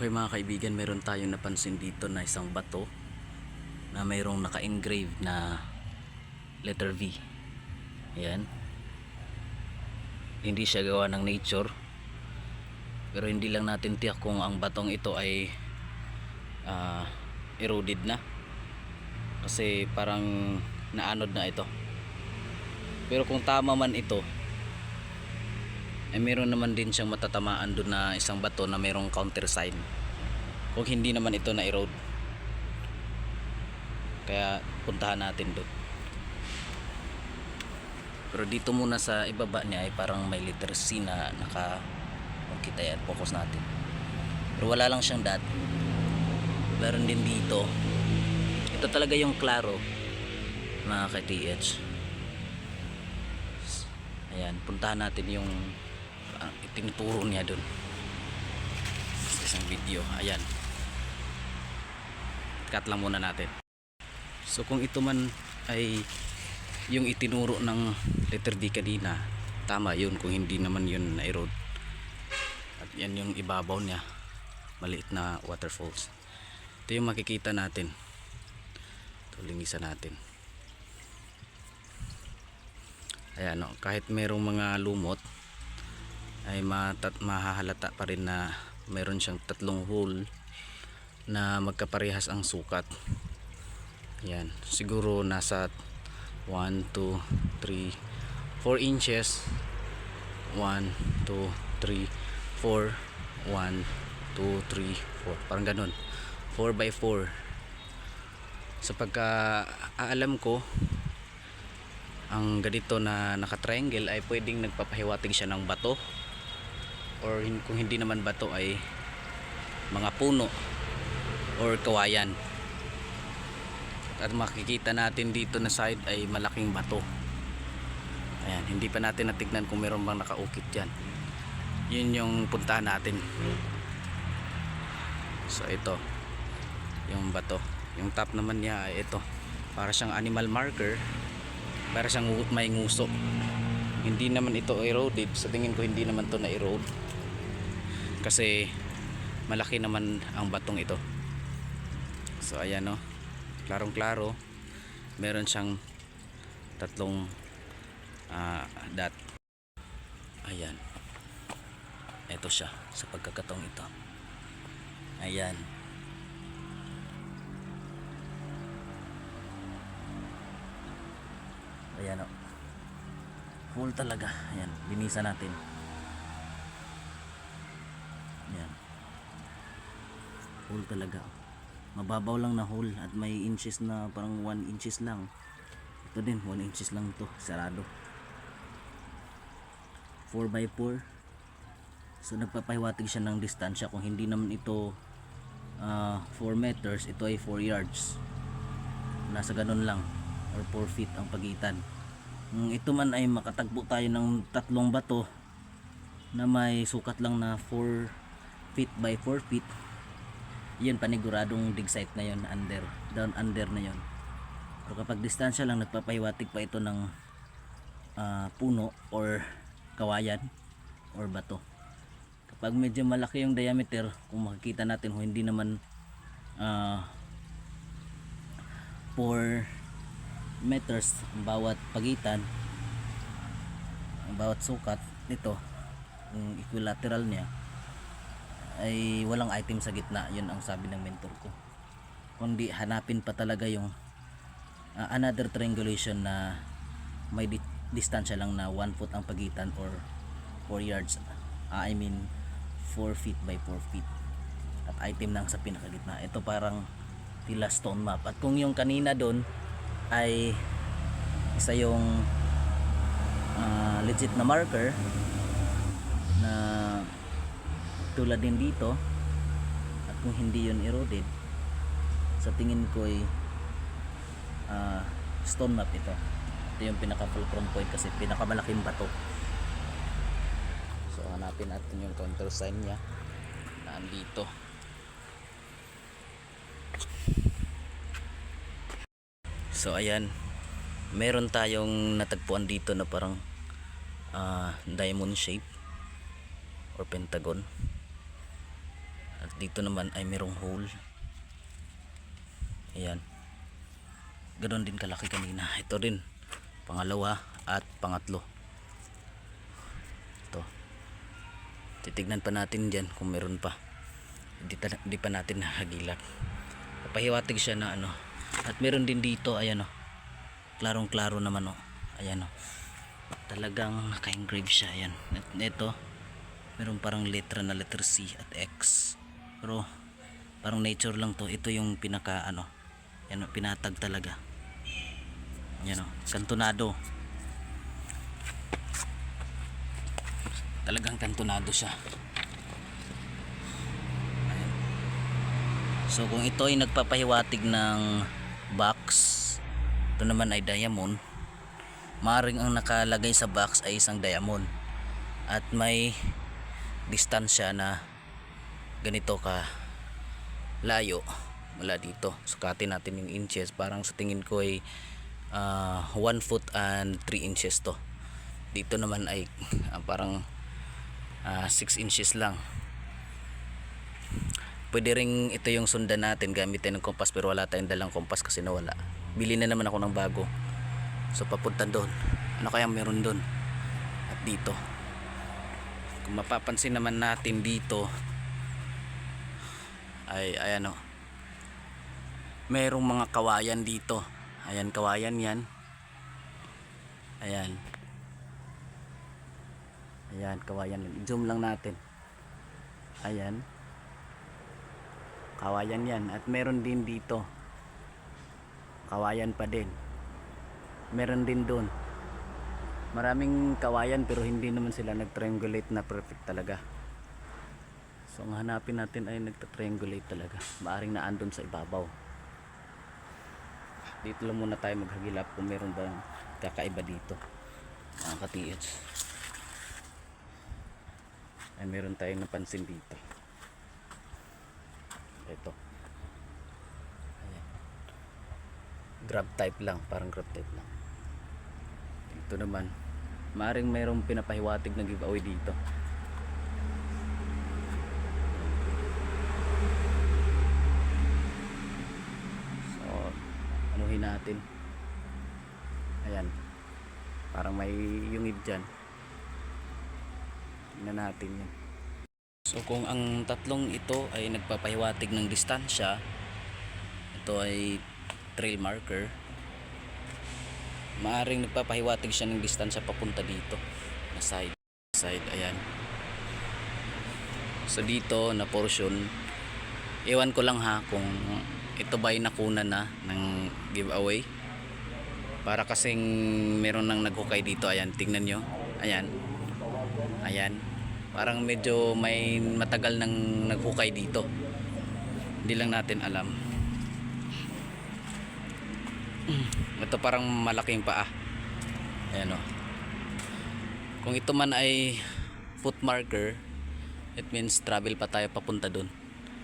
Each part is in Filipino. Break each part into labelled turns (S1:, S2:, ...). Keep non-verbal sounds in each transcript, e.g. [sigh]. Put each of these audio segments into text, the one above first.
S1: Okay mga kaibigan, meron tayong napansin dito na isang bato na mayroong naka-engrave na letter V. Ayan. Hindi siya gawa ng nature. Pero hindi lang natin tiyak kung ang batong ito ay ah, eroded na. Kasi parang naanod na ito. Pero kung tama man ito, ay meron naman din siyang matatamaan doon na isang bato na mayroong counter sign kung hindi naman ito na erode kaya puntahan natin doon pero dito muna sa ibaba niya ay parang may letter C na naka kita yan focus natin. Pero wala lang siyang dot meron din dito. Ito talaga yung klaro mga ka-TH ayan puntahan natin yung uh, itinuturo niya doon sa isang video. Ayan. Cut lang muna natin. So kung ito man ay yung itinuro ng letter D kanina tama yun. Kung hindi naman yun na erode yan yung ibabaw niya. Maliit na waterfalls. Ito yung makikita natin. Ito linisan natin. Ayan o kahit merong mga lumot ay matat mahahalata pa rin na meron siyang tatlong hole na magkaparehas ang sukat. Yan siguro nasa 1, 2, 3 4 inches. 1, 2, 3 4 1, 2, 3, 4 parang ganun. 4 by 4 sa pagka aalam ko ang ganito na naka-triangle ay pwedeng nagpapahiwatig siya ng bato. Or kung hindi naman bato ay mga puno or kawayan. At makikita natin dito na side ay malaking bato. Ayan hindi pa natin natignan kung meron bang nakaukit dyan yun yung puntahan natin. So ito. Yung bato. Yung top naman niya ay ito. Para siyang animal marker. Para siyang may nguso. Hindi naman ito eroded. Sa tingin ko hindi naman to na erode kasi malaki naman ang batong ito. So ayan no? Klarong klaro meron siyang tatlong ah, dot. Ayan ito siya sa pagkakataong ito. Ayan. Ayan o full talaga. Ayan linisan natin. Ayan. Full talaga mababaw lang na hole at may inches na parang 1 inches lang. Ito din 1 inches lang to. Sarado. 4 by 4 so nagpapahiwatig siya ng distansya kung hindi naman ito ah, 4 meters ito ay 4 yards. Nasa ganun lang or 4 feet ang pagitan. Kung ito man ay makatagpo tayo ng tatlong bato na may sukat lang na 4 feet by 4 feet. Yun paniguradong dig site na yun under down under na yun. Pero kapag distansya lang nagpapahiwatig pa ito ng ah, puno or kawayan or bato kapag medyo malaki yung diameter kung makikita natin kung hindi naman ah, 4 meters ang bawat pagitan ang bawat sukat nito yung equilateral niya ay walang item sa gitna. Yun ang sabi ng mentor ko. Kundi hanapin pa talaga yung ah, another triangulation na may di- distansya lang na 1 foot ang pagitan or 4 yards Ah, I mean 4 feet by 4 feet. At item lang sa pinakagitna. Ito parang tila stone map. At kung yung kanina doon ay isa yung ah, legit na marker na tulad din dito. At kung hindi yun eroded sa tingin ko ay ah, stone map ito. Ito yung pinaka fulcrum point kasi pinakamalaking bato hanapin natin yung counter sign niya Saan dito? So ayan, meron tayong natagpuan dito na parang ah, diamond shape or pentagon. At dito naman ay merong hole. Ayan. Ganon din kalaki kanina. Ito din. Pangalawa at pangatlo. Titignan pa natin dyan kung meron pa. Hindi, hindi pa natin nahagilap. Papahiwatig siya na ano. At meron din dito, ayan o. Klarong klaro naman o. Ayan o. Talagang naka-engrave siya. Ayan. At ito, meron parang letra na letter C at X. Pero parang nature lang to. Ito yung pinaka ano. Yan o, pinatag talaga. Yan o, kantonado. Talagang kantonado siya. So kung ito ay nagpapahiwatig ng box, ito naman ay diamond. Maring ang nakalagay sa box ay isang diamond. At may distansya na ganito ka layo mula dito. Sukatin natin yung inches. Parang sa tingin ko ay 1 foot and 3 inches to. Dito naman ay ah, parang 6 inches lang. Pwede ring ito yung sundan natin gamitin ng kompas pero wala tayong dalang kompas kasi nawala. Bili na naman ako ng bago. So papunta doon. Ano kaya meron doon? At dito. Kung mapapansin naman natin dito ay ayan o. Merong mga kawayan dito. Ayan kawayan yan. Ayan. Ayan kawayan. Zoom lang natin. Ayan. Kawayan yan. At meron din dito. Kawayan pa din. Meron din doon. Maraming kawayan pero hindi naman sila nag-triangulate na perfect talaga. So ang hanapin natin ay nagta-triangulate talaga. Maaring naandun sa ibabaw. Dito lang muna tayo maghagilap kung meron bang kakaiba dito. Mga ka-TH. Ay meron tayong napansin dito. Ito. Ayan. Grab type lang, parang grab type lang. Dito naman, maaring mayroong pinapahiwatig na giveaway dito. So, anuhin natin. Ayan. Parang may yungib dyan. Tingnan natin yan. So kung ang tatlong ito ay nagpapahiwatig ng distansya, ito ay trail marker, maaring nagpapahiwatig siya ng distansya papunta dito na side. Side, ayan. So dito na portion, iwan ko lang ha kung ito ba ay nakuna na ng giveaway. Para kasing meron nang naghukay dito, ayan, tingnan nyo. Ayan. Ayan. Parang medyo may matagal nang naghukay dito. Hindi lang natin alam. [clears throat] Ito parang malaking paa. Ayan o. Kung ito man ay foot marker, it means travel pa tayo papunta dun.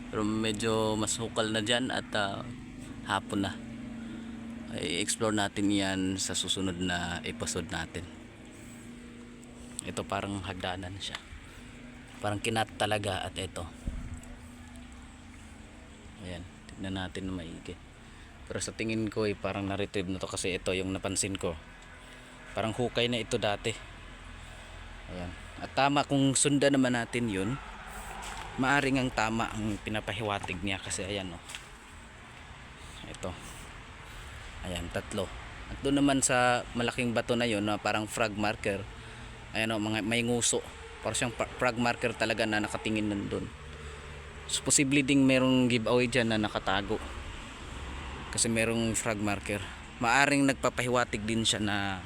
S1: Pero medyo mas hukal na dyan at ah, hapon na. I-explore natin yan sa susunod na episode natin. Ito parang hagdanan siya. Parang kinat talaga at ito. Ayan, tignan natin na maigi. Pero sa tingin ko ay parang na-retrieve na to kasi ito yung napansin ko. Parang hukay na ito dati. Ayan. At tama kung sundan naman natin yun, maaring ang tama ang pinapahiwatig niya kasi ayan o. Ito. Ayan, tatlo. At doon naman sa malaking bato na yun na parang frog marker, ayan o, mga, may nguso. Parang siyang frog marker talaga na nakatingin nandun. So, posible ding merong giveaway dyan na nakatago. Kasi merong frog marker. Maaring nagpapahiwatig din siya na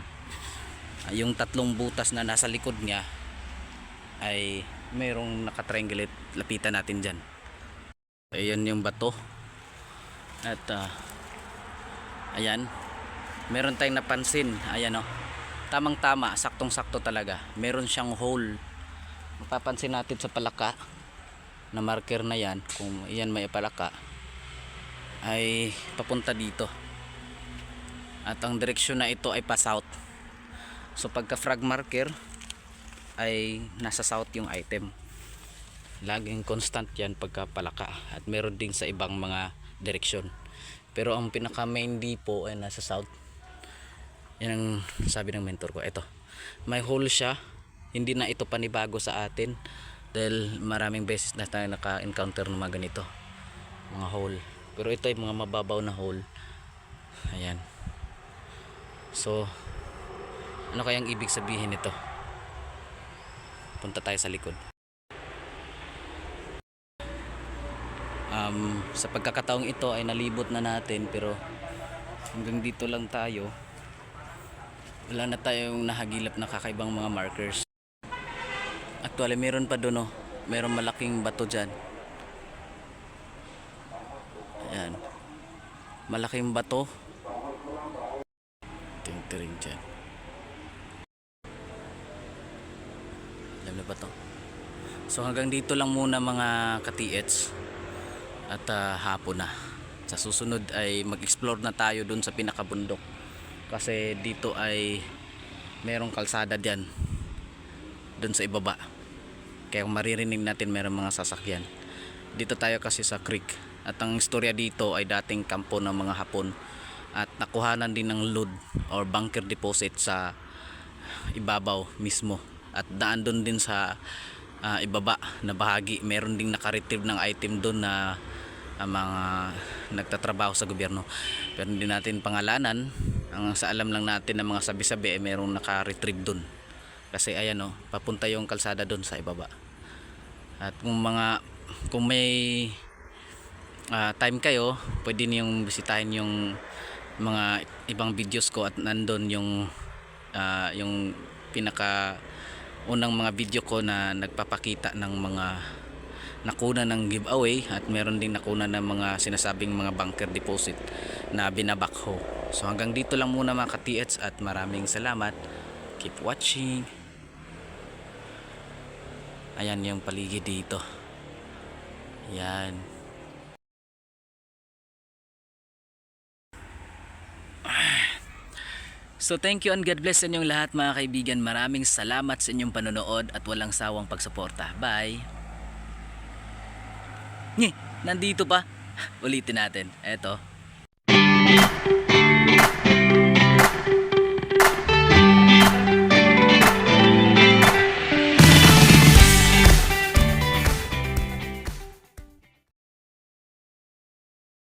S1: ah, yung tatlong butas na nasa likod niya ay merong nakatriangulate. Lapitan natin dyan. Ayan yung bato. At ah, ayan. Meron tayong napansin. Ayan o. Tamang tama. Saktong sakto talaga. Meron siyang hole. Mapapansin natin sa palaka. na marker na yan kung iyan may palaka ay papunta dito. At ang direksyon na ito ay pa south so pagka frag marker ay nasa south yung item. Laging constant yan pagka palaka at meron din sa ibang mga direksyon. Pero ang pinaka main depot ay nasa south. Yan ang sabi ng mentor ko. Ito may hole siya hindi na ito panibago sa atin dahil maraming beses na tayo naka-encounter ng mga ganito mga hole. Pero ito ay mga mababaw na hole. Ayan. So ano kayang ibig sabihin nito? Punta tayo sa likod. Um, sa pagkakataong ito ay nalibot na natin pero hanggang dito lang tayo. Wala na tayong nahagilap na kakaibang mga markers actually meron pa doon oh. meron malaking bato dyan. Ayan. Malaking bato. Tingtiring dyan. Alam na ba to? So hanggang dito lang muna mga ka-TH at ah, hapon na. Sa susunod ay mag-explore na tayo dun sa pinakabundok. Kasi dito ay merong kalsada diyan dun sa ibaba. Kaya kung maririnig natin merong mga sasakyan dito tayo kasi sa creek. At ang istorya dito ay dating kampo ng mga hapon. At nakuhanan din ng load or bunker deposit sa ibabaw mismo. At daan doon din sa ah, ibaba na bahagi. Meron ding nakaretrieve ng item doon na ah, mga nagtatrabaho sa gobyerno. Pero hindi natin pangalanan. Ang sa alam lang natin na mga sabi-sabi ay merong naka-retrieve doon kasi ayan o papunta yung kalsada doon sa ibaba at kung mga kung may ah, time kayo pwede niyong bisitahin yung mga ibang videos ko at nandun yung ah, yung pinaka unang mga video ko na nagpapakita ng mga nakuna ng giveaway at meron din nakuna ng mga sinasabing mga bunker deposit na binabakho. So hanggang dito lang muna mga ka-TH at maraming salamat. Keep watching. Ayan yung paligid dito. Yan. So thank you and God bless inyong lahat mga kaibigan. Maraming salamat sa inyong panonood at walang sawang pagsuporta. Bye! Nye, nandito pa. Ulitin natin. Eto.